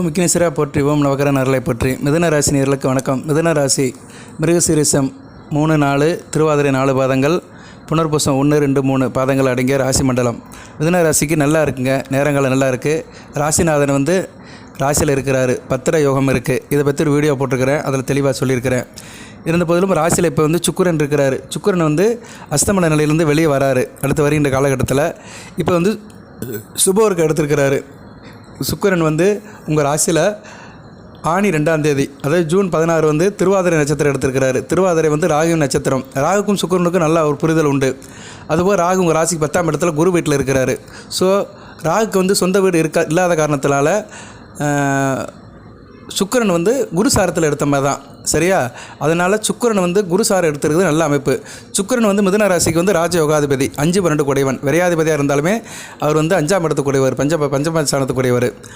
ஓம் போற்றி ஓம் நவகர நரலை போற்றி. மிதன ராசி நேர்களுக்கு வணக்கம். மிதன ராசி மிருகசீரிசம் மூணு நாலு திருவாதிரை நாலு பாதங்கள் புனர்பூசம் ஒன்று ரெண்டு மூணு பாதங்கள் அடங்கிய ராசி மண்டலம். மிதன ராசிக்கு நல்லா இருக்குங்க. நேரங்கள் நல்லா இருக்குது ராசிநாதன் வந்து ராசியில் இருக்கிறாரு. பத்திர யோகம் இருக்குது இதை பற்றி ஒரு வீடியோ போட்டிருக்கிறேன். அதில் தெளிவாக சொல்லியிருக்கிறேன். இருந்த போதிலும் ராசியில் இப்போ வந்து சுக்குரன் இருக்கிறாரு. சுக்குரன் வந்து அஸ்தமன நிலையிலேருந்து வெளியே வராரு. அடுத்து வருகின்ற காலகட்டத்தில் இப்போ வந்து சுபோருக்கு எடுத்திருக்கிறாரு. சுக்கரன் வந்து உங்கள் ராசியில் ஆணி ரெண்டாம் தேதி அதாவது ஜூன் பதினாறு வந்து திருவாதிரை நட்சத்திரம் எடுத்திருக்கிறாரு. திருவாதிரை வந்து ராகு நட்சத்திரம். ராகுக்கும் சுக்கரனுக்கும் நல்ல ஒரு புரிதல் உண்டு. அதுபோல் ராகு உங்கள் ராசிக்கு பத்தாம் இடத்துல குரு வீட்டில் இருக்கிறாரு. ஸோ ராகுக்கு வந்து சொந்த வீடு இருக்க இல்லாத காரணத்தினால சுக்கிரன் வந்து குரு சாரத்தில் எடுத்த மாதிரி தான். சரியா? அதனால் சுக்கிரன் வந்து குரு சாரம் எடுத்துருக்குது நல்ல அமைப்பு. சுக்கிரன் வந்து மிதுன ராசிக்கு வந்து ராஜயோகாதிபதி அஞ்சு பன்னெண்டு குடைவன் விரையாதிபதியாக இருந்தாலுமே அவர் வந்து அஞ்சாம் இடத்துக்குடையவர் கூடியவர் பஞ்ச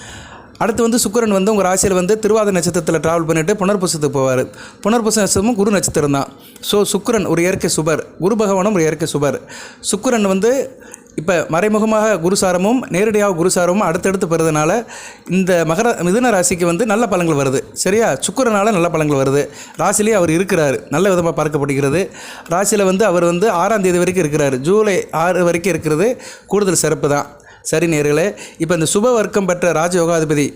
அடுத்து வந்து சுக்கரன் வந்து உங்கள் ராசியில் வந்து திருவாத நட்சத்திரத்தில் ட்ராவல் பண்ணிவிட்டு புனர்பூசத்துக்கு போவார். புனர்பூச நட்சத்திரமும் குரு நட்சத்திரம் தான். ஸோ சுக்கிரன் ஒரு இயற்கை சுபர் குரு பகவானும் ஒரு இயற்கை சுபர். சுக்கரன் வந்து இப்போ மறைமுகமாக குருசாரமும் நேரடியாக குருசாரமும் அடுத்தடுத்து பெறுறதுனால இந்த மகர மிதுன ராசிக்கு வந்து நல்ல பலன்கள் வருது. சரியா? சுக்கரனால் நல்ல பலன்கள் வருது. ராசிலேயே அவர் இருக்கிறார். நல்ல விதமாக பார்க்கப்படுகிறது. ராசியில் வந்து அவர் வந்து ஆறாம் தேதி வரைக்கும் இருக்கிறார். ஜூலை ஆறு வரைக்கும் இருக்கிறது. கூடுதல் சிறப்பு தான். சரி நேர்களே இப்போ இந்த சுப வர்க்கம் பெற்ற ராஜயோகாதிபதி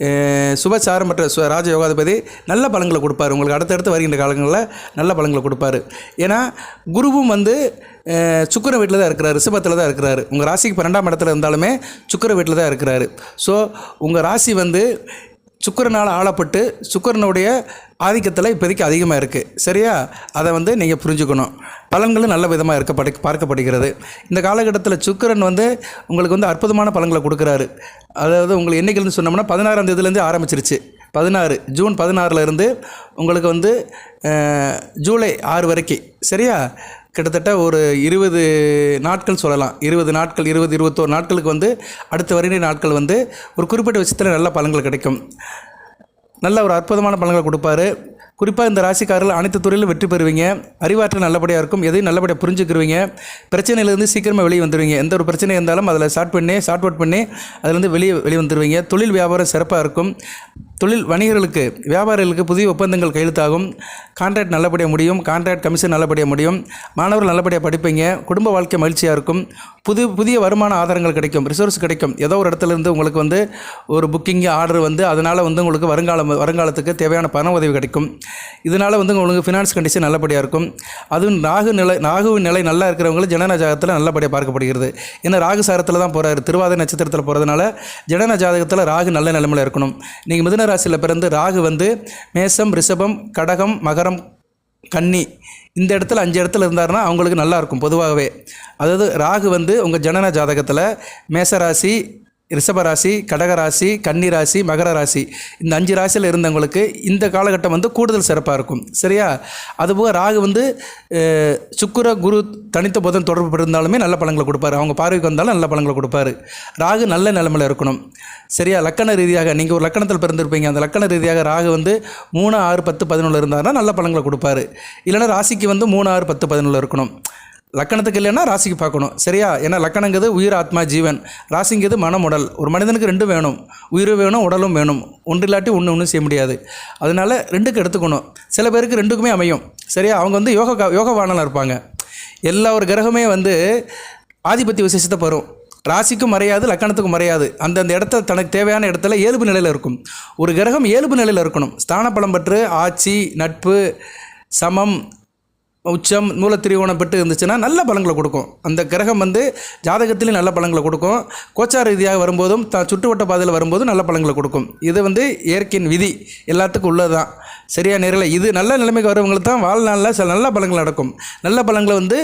அஹ், சுபசாரம் பெற்ற சு ராஜயோகாதிபதி நல்ல பலன்களை கொடுப்பார். உங்களுக்கு அடுத்தடுத்து வருகின்ற காலங்களில் நல்ல பலன்களை கொடுப்பாரு. ஏன்னா குருவும் வந்து சுக்கிர வீட்டில் தான் இருக்கிறாரு ரிஷபத்தில் தான் இருக்கிறாரு. உங்கள் ராசிக்கு பன்னெண்டாம் இடத்துல இருந்தாலுமே சுக்கிர வீட்டில் தான் இருக்கிறாரு. ஸோ உங்கள் ராசி வந்து சுக்கிரனால் ஆளப்பட்டு சுக்கிரனுடைய ஆதிக்கத்தில் இப்போதைக்கு அதிகமாக இருக்குது சரியா? அதை வந்து நீங்கள் புரிஞ்சுக்கணும். பலன்களும் நல்ல விதமாக இருக்கப்படு பார்க்கப்படுகிறது. இந்த காலகட்டத்தில் சுக்கிரன் வந்து உங்களுக்கு வந்து அற்புதமான பலன்களை கொடுக்குறாரு. அதாவது உங்களுக்கு என்றைக்குன்னு சொன்னோம்னா பதினாறாம் தேதியிலேருந்து ஆரம்பிச்சிருச்சு. பதினாறு ஜூன் பதினாறுலேருந்து உங்களுக்கு வந்து ஜூலை ஆறு வரைக்கும். சரியா? கிட்டத்தட்ட ஒரு இருபது நாட்கள் சொல்லலாம். இருபது நாட்கள் இருபது இருபத்தோரு நாட்களுக்கு வந்து அடுத்த வருகிற நாட்கள் வந்து ஒரு குறிப்பிட்ட விஷயத்தில் நல்ல பலன்கள் கிடைக்கும். நல்ல ஒரு அற்புதமான பலன்களை கொடுப்பாரு. குறிப்பாக இந்த ராசிக்காரர்கள் அனைத்து துறையிலும் வெற்றி பெறுவீங்க. அறிவாற்றல் நல்லபடியாக இருக்கும். எதையும் நல்லபடியாக புரிஞ்சுக்கிருவீங்க. பிரச்சனையிலேருந்து சீக்கிரமாக வெளியே வந்துடுவீங்க எந்த ஒரு பிரச்சனை இருந்தாலும் அதில் ஸ்டார்ட் பண்ணி ஷார்ட் அவுட் பண்ணி அதுலேருந்து வெளியே வெளியே வந்துடுவீங்க தொழில் வியாபாரம் சிறப்பாக இருக்கும். தொழில் வணிகர்களுக்கு வியாபாரிகளுக்கு புதிய ஒப்பந்தங்கள் கையெழுத்தாகும். கான்ட்ராக்ட் நல்லபடியாக முடியும். கான்ட்ராக்ட் கமிஷன் நல்லபடியாக முடியும். மாணவர்கள் நல்லபடியாக படிப்பீங்க. குடும்ப வாழ்க்கை மகிழ்ச்சியாக இருக்கும். புது புதிய வருமான ஆதாரங்கள் கிடைக்கும். ரிசோர்ஸ் கிடைக்கும். ஏதோ ஒரு இடத்துல இருந்து உங்களுக்கு வந்து ஒரு புக்கிங் ஆர்டர் வந்து அதனால் வந்து உங்களுக்கு வருங்காலம் வருங்காலத்துக்கு தேவையான பண உதவி கிடைக்கும். இதனால் வந்து உங்களுக்கு ஃபினான்ஸ் கண்டிஷன் நல்லபடியாக இருக்கும். அதுவும் ராகு நிலை ராகுவின் நிலை நல்லா இருக்கிறவங்களும் ஜனன ஜாதகத்தில் நல்லபடியாக பார்க்கப்படுகிறது. ஏன்னா ராகு சாரத்தில் தான் போகிறாரு திருவாதிரை நட்சத்திரத்தில் போகிறதுனால ஜனன ஜாதகத்தில் ராகு நல்ல நிலைமையில் இருக்கணும். நீங்கள் மிதுன ராசியில் பிறந்து ராகு வந்து மேசம் ரிஷபம் கடகம் மகரம் கன்னி இந்த இடத்துல அஞ்சு இடத்துல இருந்தாருன்னா அவங்களுக்கு நல்லாயிருக்கும் பொதுவாகவே. அதாவது ராகு வந்து உங்கள் ஜனன ஜாதகத்தில் மேசராசி ரிஷபராசி கடகராசி கன்னிராசி மகர ராசி இந்த அஞ்சு ராசியில் இருந்தவங்களுக்கு இந்த காலகட்டம் வந்து கூடுதல் சிறப்பாக இருக்கும். சரியா? அதுபோக ராகு வந்து சுக்கர குரு தனித்த புதன் தொடர்பு இருந்தாலுமே நல்ல பழங்களை கொடுப்பாரு. அவங்க பார்வைக்கு வந்தாலும் நல்ல பழங்களை கொடுப்பாரு. ராகு நல்ல நிலமையில் இருக்கணும். சரியா? லக்கண ரீதியாக நீங்கள் ஒரு லக்கணத்தில் பிறந்திருப்பீங்க. அந்த லக்கண ரீதியாக ராகு வந்து மூணு ஆறு பத்து பதினொன்று இருந்தாருன்னா நல்ல பழங்களை கொடுப்பாரு. இல்லைன்னா ராசிக்கு வந்து மூணு ஆறு பத்து பதினொன்று இருக்கணும். லக்கணத்துக்கு இல்லைன்னா ராசிக்கு பார்க்கணும். சரியா? ஏன்னா லக்கணங்கிறது உயிர் ஆத்மா ஜீவன். ராசிங்கிறது மனம் உடல். ஒரு மனிதனுக்கு ரெண்டும் வேணும். உயிரும் வேணும் உடலும் வேணும். ஒன்று இல்லாட்டி ஒன்று ஒன்றும் செய்ய முடியாது. அதனால ரெண்டுக்கு எடுத்துக்கணும். சில பேருக்கு ரெண்டுக்குமே அமையும். சரியா? அவங்க வந்து யோக யோகவானலாம் இருப்பாங்க. எல்லா ஒரு கிரகமே வந்து ஆதிபத்திய விசேஷத்தை பெறும். ராசிக்கும் மறையாது லக்கணத்துக்கும் மறையாது. அந்தந்த இடத்த தனக்கு தேவையான இடத்துல இயல்பு நிலையில் இருக்கும். ஒரு கிரகம் இயல்பு நிலையில் இருக்கணும். ஸ்தான பலம் பெற்று ஆட்சி நட்பு சமம் உச்சம் மூலத்திரிகோணம் பெற்று இருந்துச்சுன்னா நல்ல பலன்களை கொடுக்கும். அந்த கிரகம் வந்து ஜாதகத்திலையும் நல்ல பலன்களை கொடுக்கும். கோச்சார ரீதியாக வரும்போதும் த சுற்றுவட்ட பாதையில் வரும்போதும் நல்ல பலன்களை கொடுக்கும். இது வந்து இயற்கையின் விதி. எல்லாத்துக்கும் உள்ளது தான் சரியா நேரில் இது நல்ல நிலைமைக்கு வரவங்களுக்கு தான் வாழ்நாளில் சில நல்ல பலங்கள் நடக்கும். நல்ல பலங்களை வந்து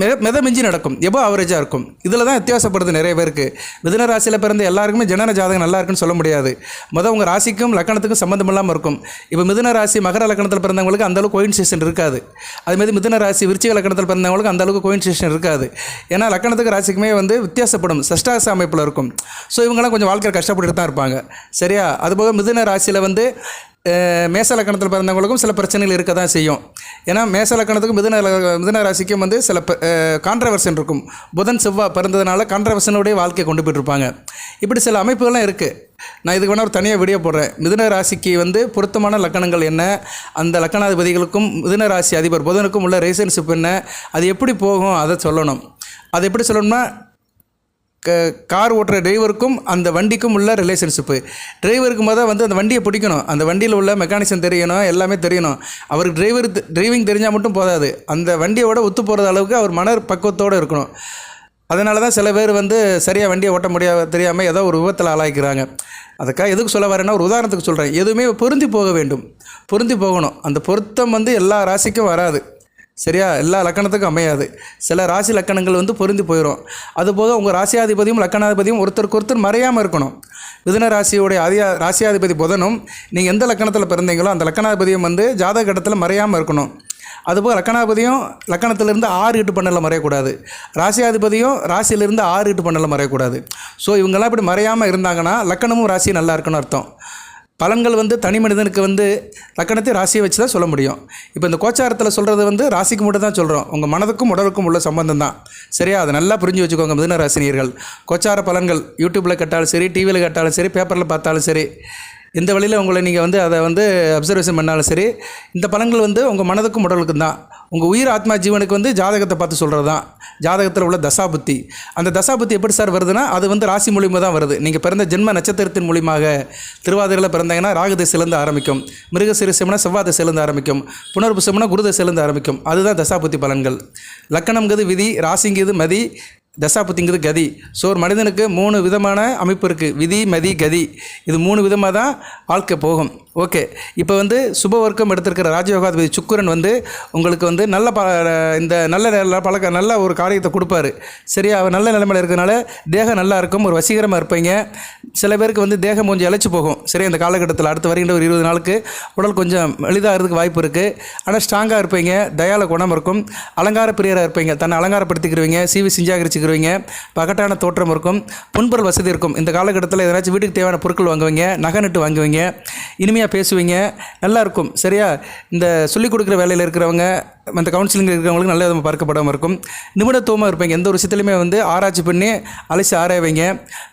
மித மிதமிஞ்சி நடக்கும். எபோ ஆவரேஜாக இருக்கும். இதில் தான் வித்தியாசப்படுது நிறைய பேருக்கு. மிதன ராசியில் பிறந்த எல்லாருக்குமே ஜனன ஜாதகம் நல்லா இருக்குன்னு சொல்ல முடியாது. மொதல் உங்கள் ராசிக்கும் லக்கணத்துக்கும் சம்மந்தம் இல்லாமல் இருக்கும். இப்போ மிதன ராசி மகர லக்கணத்தில் பிறந்தவங்களுக்கு அந்த அளவுக்கு கோயின்சேஷன் இருக்காது. அதுமாரி மிதன ராசி விருச்சிக லக்கணத்தில் பிறந்தவங்களுக்கு அந்தளவுக்கு கோயின்சேஷன் இருக்காது. ஏன்னா லக்கணத்துக்கு ராசிக்குமே வந்து வித்தியாசப்படும். சஷ்டாச அமைப்பில் இருக்கும். ஸோ இவங்கெல்லாம் கொஞ்சம் வாழ்க்கையில் கஷ்டப்பட்டுட்டு தான் இருப்பாங்க. சரியா? அதுபோக மிதுன ராசியில் வந்து மேசலக்கணத்தில் பிறந்தவங்களுக்கும் சில பிரச்சனைகள் இருக்க தான் செய்யும். ஏன்னா மேசலக்கணத்துக்கும் மிதுன மிதுன ராசிக்கும் வந்து சில கான்ட்ரவர்ஷன் இருக்கும். புதன் செவ்வாய் பிறந்ததுனால கான்ட்ரவர்ஷனுடைய வாழ்க்கையை கொண்டு போயிட்டுருப்பாங்க. இப்படி சில அமைப்புகள்லாம் இருக்குது நான் இதுக்கு வேணால் ஒரு தனியாக வீடியோ போடுறேன். மிதுன ராசிக்கு வந்து பொருத்தமான லக்கணங்கள் என்ன? அந்த லக்கணாதிபதிகளுக்கும் மிதுன ராசி அதிபர் புதனுக்கும் உள்ள ரிலேஷன்ஷிப் என்ன? அது எப்படி போகும்? அதை சொல்லணும். அது எப்படி சொல்லணும்னா கார் ஓட்டுற டிரைவருக்கும் அந்த வண்டிக்கும் உள்ள ரிலேஷன்ஷிப்பு டிரைவருக்கு மொதல் வந்து அந்த வண்டியை பிடிக்கணும். அந்த வண்டியில் உள்ள மெக்கானிசம் தெரியணும் எல்லாமே தெரியணும். அவருக்கு டிரைவர் டிரைவிங் தெரிஞ்சால் மட்டும் போதாது. அந்த வண்டியோட ஒத்து போகிற அளவுக்கு அவர் மன பக்குவத்தோடு இருக்கணும். அதனால தான் சில பேர் வந்து சரியாக வண்டியை ஓட்ட முடியாது தெரியாமல் ஏதோ ஒரு விபத்தில் ஆளாக்கிறாங்க அதுக்காக எதுக்கு சொல்ல வரேன்னா ஒரு உதாரணத்துக்கு சொல்கிறேன் எதுவுமே பொருந்தி போக வேண்டும். பொருந்தி போகணும். அந்த பொருத்தம் வந்து எல்லா ராசிக்கும் வராது. சரியா? எல்லா லக்கணத்துக்கும் அமையாது. சில ராசி லக்கணங்கள் வந்து பொருந்தி போயிடும் அதுபோக உங்கள் ராசியாதிபதியும் லக்கணாதிபதியும் ஒருத்தருக்கு ஒருத்தர் மறையாமல் இருக்கணும். மிதுன ராசியோடைய அதியா ராசியாதிபதி புதனும் நீங்கள் எந்த லக்கணத்தில் பிறந்தீங்களோ அந்த லக்கணாதிபதியும் வந்து ஜாதக இடத்துல மறையாமல் இருக்கணும். அதுபோக லக்கணாதிபதியும் லக்கணத்திலிருந்து ஆறு எட்டு பண்ணல மறையக்கூடாது. ராசியாதிபதியும் ராசியிலிருந்து ஆறு எட்டு பண்ணல மறையக்கூடாது. ஸோ இவங்கெல்லாம் இப்படி மறையாமல் இருந்தாங்கன்னா லக்கணமும் ராசியும் நல்லா இருக்குன்னு அர்த்தம். பலன்கள் வந்து தனி மனிதனுக்கு வந்து லக்கணத்தை ராசியை வச்சு தான் சொல்ல முடியும். இப்போ இந்த கோச்சாரத்தில் சொல்கிறது வந்து ராசிக்கு மட்டும் தான் சொல்கிறோம் உங்கள் மனதுக்கும் உடலுக்கும் உள்ள சம்பந்தம் தான். சரியா? அதை நல்லா புரிஞ்சு வச்சுக்கோங்க மிதுன ராசினியர்கள் கோச்சார பலன்கள் யூடியூப்பில் கேட்டாலும் சரி டிவியில் கேட்டாலும் சரி பேப்பரில் பார்த்தாலும் சரி எந்த வழியில் உங்களை நீங்கள் வந்து அதை வந்து அப்சர்வேஷன் பண்ணாலும் சரி இந்த பலன்கள் வந்து உங்கள் மனதுக்கும் உடலுக்கும் தான். உங்கள் உயிர் ஆத்மா ஜீவனுக்கு வந்து ஜாதகத்தை பார்த்து சொல்கிறது தான் ஜாதகத்தில் உள்ள தசாபுத்தி. அந்த தசாபுத்தி எப்படி சார் வருதுன்னா அது வந்து ராசி மூலியமாக தான் வருது. நீங்கள் பிறந்த ஜென்ம நட்சத்திரத்தின் மூலியமாக திருவாதிரையில் பிறந்தீங்கன்னா ராகு திசையிலேருந்து ஆரம்பிக்கும். மிருகசிரிசம்னா செவ்வாய் திசையிலேருந்து ஆரம்பிக்கும். புனர்புசம்னா குரு திசையிலேருந்து ஆரம்பிக்கும். அதுதான் தசாபுத்தி பலன்கள். லக்கணம்ங்கிறது விதி ராசிங்கிறது மதி தசாபுத்திங்கிறது கதி. ஸோ ஒரு மனிதனுக்கு மூணு விதமான அமைப்பு இருக்குது விதி மதி கதி. இது மூணு விதமாக தான் வாழ்க்கை போகும். ஓகே இப்போ வந்து சுப வர்க்கம் எடுத்திருக்கிற ராஜயோகாதிபதி சுக்குரன் வந்து உங்களுக்கு வந்து நல்ல ப இந்த நல்ல பழக்க நல்ல ஒரு காரியத்தை கொடுப்பாரு. சரியா? அவர் நல்ல நிலைமையில் இருக்கிறனால தேகம் நல்லா இருக்கும். ஒரு வசீகரமாக இருப்பீங்க. சில பேருக்கு வந்து தேகம் கொஞ்சம் இழைச்சி போகும். சரி இந்த காலகட்டத்தில் அடுத்து வருகின்ற ஒரு இருபது நாளுக்கு உடல் கொஞ்சம் எளிதாகிறதுக்கு வாய்ப்பு இருக்குது ஆனால் ஸ்ட்ராங்காக இருப்பீங்க. தயால குணம் இருக்கும். அலங்கார பிரியராக இருப்பீங்க. தன்னை அலங்காரப்படுத்திக்கிறவங்க சீவி சிஞ்சாகரிச்சுக்கிறவங்க பகட்டான தோற்றம் இருக்கும். புண்பொருள் வசதி இருக்கும். இந்த காலகட்டத்தில் எதனாச்சும் வீட்டுக்கு தேவையான பொருட்கள் வாங்குவீங்க நகை நட்டு வாங்குவீங்க இனிமையாக பேசுவீங்க நல்லா இருக்கும். சரியா? இந்த சொல்லிக் கொடுக்குற வேலையில் இருக்கிறவங்க அந்த கவுன்சிலிங் இருக்கிறவங்களுக்கு நல்ல விதமாக பார்க்கப்படாமல் இருக்கும். நிபுணத்துவமாக இருப்பீங்க. எந்த ஒரு விஷயத்துலையுமே வந்து ஆராய்ச்சி பண்ணி அலசி ஆராய்வீங்க.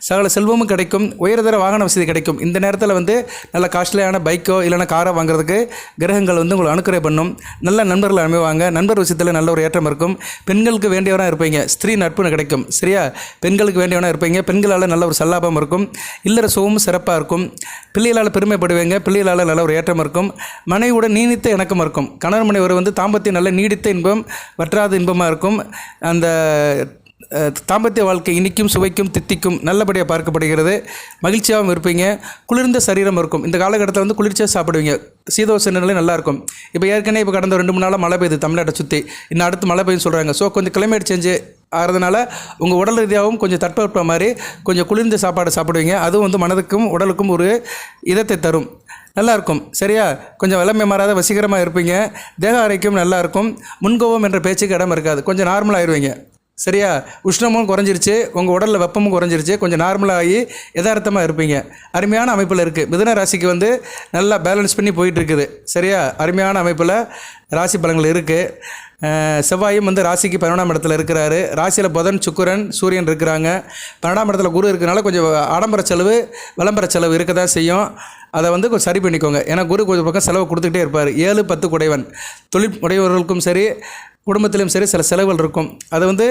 சகல செல்வமும் கிடைக்கும். உயர்தர வாகன வசதி கிடைக்கும். இந்த நேரத்தில் வந்து நல்ல காஸ்ட்லியான பைக்கோ இல்லைனா காரோ வாங்குறதுக்கு கிரகங்கள் வந்து உங்களை அனுக்கிரை பண்ணும். நல்ல நண்பர்கள் அமைவாங்க. நண்பர் விஷயத்தில் நல்ல ஒரு ஏற்றம் இருக்கும். பெண்களுக்கு வேண்டியவராக இருப்பீங்க. ஸ்திரீ நட்பு கிடைக்கும். சரியா? பெண்களுக்கு வேண்டியவனாக இருப்பீங்க. பெண்களால் நல்ல ஒரு சல்லாபம் இருக்கும். இல்லற சுகமும் சிறப்பாக இருக்கும். பிள்ளைகளால் பெருமைப்படுவீங்க. பிள்ளைகளால் நல்ல ஒரு ஏற்றம் இருக்கும். மனைவியுடன் நீடித்த இணக்கம் இருக்கும். கணவர் மனைவர் வந்து தாம்பத்தியம் நல்ல நீடித்த இன்பம் வற்றாத இன்பமாக இருக்கும். அந்த தாம்பத்திய வாழ்க்கை இனிக்கும் சுவைக்கும் தித்திக்கும் நல்லபடியாக பார்க்கப்படுகிறது. மகிழ்ச்சியாகவும் இருப்பீங்க. குளிர்ந்த சரீரம் இருக்கும். இந்த காலகட்டத்தில் வந்து குளிர்ச்சியாக சாப்பிடுவீங்க. சீதோச நிலை நல்லாயிருக்கும் இப்போ ஏற்கனவே இப்போ கடந்த ரெண்டு மூணு நாளாக மழை பெய்யுது தமிழ்நாட்டை சுற்றி இன்னும் அடுத்து மழை பெய்யுன்னு சொல்கிறாங்க ஸோ கொஞ்சம் கிளைமேட் சேஞ்சு ஆகிறதுனால உங்கள் உடல் ரீதியாகவும் கொஞ்சம் தட்பவெப்ப மாதிரி கொஞ்சம் குளிர்ந்த சாப்பாடு சாப்பிடுவீங்க. அதுவும் வந்து மனதுக்கும் உடலுக்கும் ஒரு இதத்தை தரும். நல்லாயிருக்கும். சரியா? கொஞ்சம் வெள்ளமை மாறாத வசீகரமாக இருப்பீங்க. தேக ஆரோக்கியம் நல்லாயிருக்கும். முன்கோபம் என்ற பேச்சுக்கு இடம் இருக்காது. கொஞ்சம் நார்மல் ஆயிடுவீங்க சரியா? உஷ்ணமும் குறைஞ்சிருச்சு உங்கள் உடலில் வெப்பமும் குறைஞ்சிருச்சு கொஞ்சம் நார்மலாகி யதார்த்தமாக இருப்பீங்க. அருமையான அமைப்பில் இருக்குது மிதுன ராசிக்கு வந்து நல்லா பேலன்ஸ் பண்ணி போயிட்டுருக்குது. சரியா? அருமையான அமைப்பில் ராசி பலங்கள் இருக்குது செவ்வாயும் வந்து ராசிக்கு பன்னெண்டாம் இடத்துல இருக்கிறாரு. ராசியில் புதன் சுக்கிரன் சூரியன் இருக்கிறாங்க. பன்னெண்டாம் இடத்துல குரு இருக்கிறனால கொஞ்சம் ஆடம்பர செலவு விளம்பர செலவு இருக்க தான் செய்யும். அதை வந்து கொஞ்சம் சரி பண்ணிக்கோங்க. ஏன்னா குரு கொஞ்சம் பக்கம் செலவு கொடுத்துக்கிட்டே இருப்பார். ஏழு பத்து குடைவன். தொழில் உடையவர்களுக்கும் சரி குடும்பத்திலும் சரி சில செலவுகள் இருக்கும். அது வந்து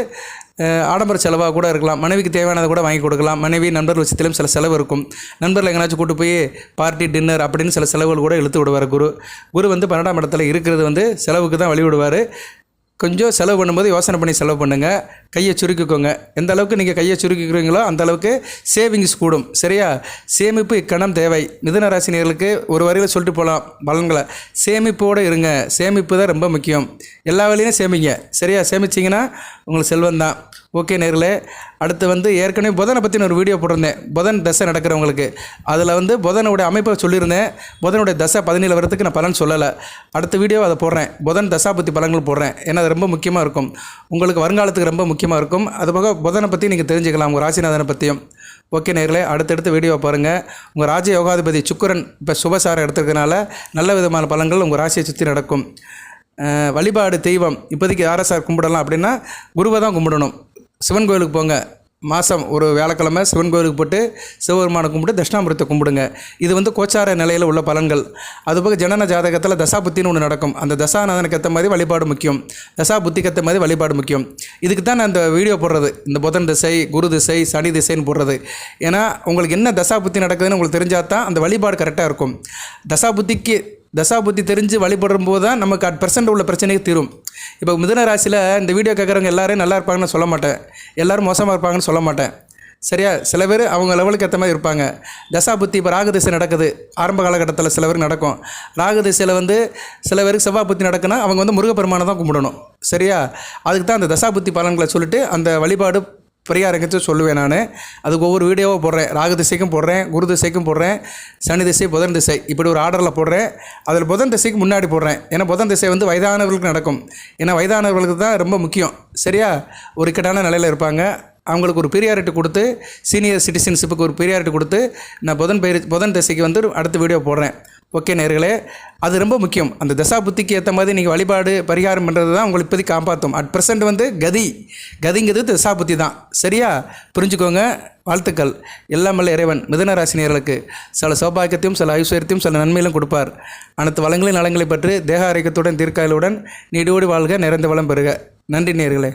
ஆடம்பர செலவாக கூட இருக்கலாம். மனைவிக்கு தேவையானதை கூட வாங்கி கொடுக்கலாம். மனைவி நண்பர் விஷயத்திலும் சில செலவு இருக்கும். நண்பர்கள் எங்கேனாச்சும் கூட்டு போய் பார்ட்டி டின்னர் அப்படின்னு சில செலவுகள் கூட இழுத்து விடுவார் குரு. குரு வந்து பன்னெண்டாம் இடத்துல இருக்கிறது வந்து செலவுக்கு தான் வழி விடுவார் கொஞ்சம் செலவு பண்ணும்போது யோசனை பண்ணி செலவு பண்ணுங்கள் கையை சுருக்கிக்கோங்க. எந்த அளவுக்கு நீங்கள் கையை சுருக்கிக்கிறீங்களோ அந்த அளவுக்கு சேவிங்ஸ் கூடும். சரியா? சேமிப்பு இக்கணம் தேவை. மிதுன ராசினியர்களுக்கு ஒரு வரியில் சொல்லிட்டு போகலாம் பலன்களை. சேமிப்போடு இருங்க. சேமிப்பு தான் ரொம்ப முக்கியம். எல்லா வேலையும் சேமிங்க. சரியா? சேமிச்சிங்கன்னா உங்களுக்கு செல்வம் தான். ஓகே நேர்களே அடுத்து வந்து ஏற்கனவே புதனை பற்றின ஒரு வீடியோ போட்டிருந்தேன். புதன் தசை நடக்கிறவங்களுக்கு. அதில் வந்து புதனுடைய அமைப்பை சொல்லியிருந்தேன். புதனுடைய தசை பதினேழு வரத்துக்கு நான் பலன் சொல்லலை. அடுத்த வீடியோ அதை போடுறேன். புதன் தசா பற்றி பலன்கள் போடுறேன். ஏன்னா அது ரொம்ப முக்கியமாக இருக்கும். உங்களுக்கு வருங்காலத்துக்கு ரொம்ப முக்கியமாக இருக்கும். அதுபோக புதனை பற்றி நீங்கள் தெரிஞ்சுக்கலாம். உங்கள் ராசிநாதனை பற்றியும் ஓகே நேர்களே அடுத்தடுத்து வீடியோ பாருங்கள் உங்கள் ராஜ யோகாதிபதி சுக்கிரன் இப்போ சுபசாரம் எடுத்துக்கிறதுனால நல்ல விதமான பலன்கள் உங்கள் ராசியை சுற்றி நடக்கும். வழிபாடு தெய்வம். இப்போதைக்கு யாரை சார் கும்பிடலாம் அப்படின்னா குருவை தான் கும்பிடணும். சிவன் கோயிலுக்கு போங்க. மாதம் ஒரு வியாழக்கிழமை சிவன் கோயிலுக்கு போட்டு சிவபெருமானை கும்பிட்டு தட்சிணாமூர்த்தியை கும்பிடுங்க. இது வந்து கோச்சார நிலையில் உள்ள பலன்கள். அதுபோக ஜனன ஜாதகத்தில் தசா புத்தின்னு ஒன்று நடக்கும். அந்த தசாநாதனுக்கு ஏற்ற மாதிரி வழிபாடு முக்கியம். தசா புத்திக்கு ஏற்ற மாதிரி வழிபாடு முக்கியம். இதுக்கு தான் நான் இந்த வீடியோ போடுறது. இந்த புதன் திசை குரு திசை சனி திசைன்னு போடுறது. ஏன்னா உங்களுக்கு என்ன தசா புத்தி நடக்குதுன்னு உங்களுக்கு தெரிஞ்சால் தான் அந்த வழிபாடு கரெக்டாக இருக்கும். தசா புத்திக்கு தசா புத்தி தெரிஞ்சு வழிபடும் போது தான் நமக்கு அட் பர்சன்ட் உள்ள பிரச்சனைக்கு தீரும். இப்போ மிதன ராசியில் இந்த வீடியோ கேட்குறவங்க எல்லாரும் நல்லா இருப்பாங்கன்னு சொல்ல மாட்டேன். எல்லாரும் மோசமாக இருப்பாங்கன்னு சொல்ல மாட்டேன். சரியா? சில பேர் அவங்க லெவலுக்கு ஏற்ற மாதிரி இருப்பாங்க. தசா புத்தி இப்போ ராகு திசை நடக்குது. ஆரம்ப காலகட்டத்தில் சில பேருக்கு நடக்கும். ராகு திசையில் வந்து சில பேருக்கு செவ்வாய் புத்தி நடக்குன்னா அவங்க வந்து முருகப்பெருமானை தான் கும்பிடணும். சரியா? அதுக்கு தான் அந்த தசா புத்தி பலன்களை சொல்லிட்டு அந்த வழிபாடு பரிகாரங்கச்சு சொல்லுவேன் நான். அதுக்கு ஒவ்வொரு வீடியோவாக போடுறேன். ராகு திசைக்கும் போடுறேன். குரு திசைக்கும் போடுறேன். சனி திசை புதன் திசை இப்படி ஒரு ஆர்டரில் போடுறேன். அதில் புதன் திசைக்கு முன்னாடி போடுறேன். ஏன்னா புதன் திசை வந்து வயதானவர்களுக்கு நடக்கும். ஏன்னா வயதானவர்களுக்கு தான் ரொம்ப முக்கியம். சரியா? ஒரு இக்கட்டான நிலையில் இருப்பாங்க. அவங்களுக்கு ஒரு பீரியாரிட்டி கொடுத்து சீனியர் சிட்டிசன்ஷிப்புக்கு ஒரு பீரியாரிட்டி கொடுத்து நான் புதன் பயிர் புதன் திசைக்கு வந்து அடுத்த வீடியோ போடுறேன். ஓகே நேர்களே அது ரொம்ப முக்கியம். அந்த தசா புத்திக்கு ஏற்ற மாதிரி நீங்கள் வழிபாடு பரிகாரம் பண்ணுறது தான் உங்களுக்கு இப்போதைக்கு காப்பாற்றும் அட் ப்ரெசென்ட் வந்து கதி. கதிங்கிறது தசா புத்தி தான். சரியா? புரிஞ்சுக்கோங்க. வாழ்த்துக்கள். எல்லாம் இறைவன். மிதன ராசினியர்களுக்கு சில சௌபாகியத்தையும் சில ஐஸ்வர்யத்தையும் சில நன்மையிலும் கொடுப்பார். அனைத்து வளங்களின் நலங்களை பற்றி தேக ஆரோக்கியத்துடன் தீர்க்காயலுடன் நீடோடி வாழ்க நிறைந்த வளம் பெறுக. நன்றி நேர்களே.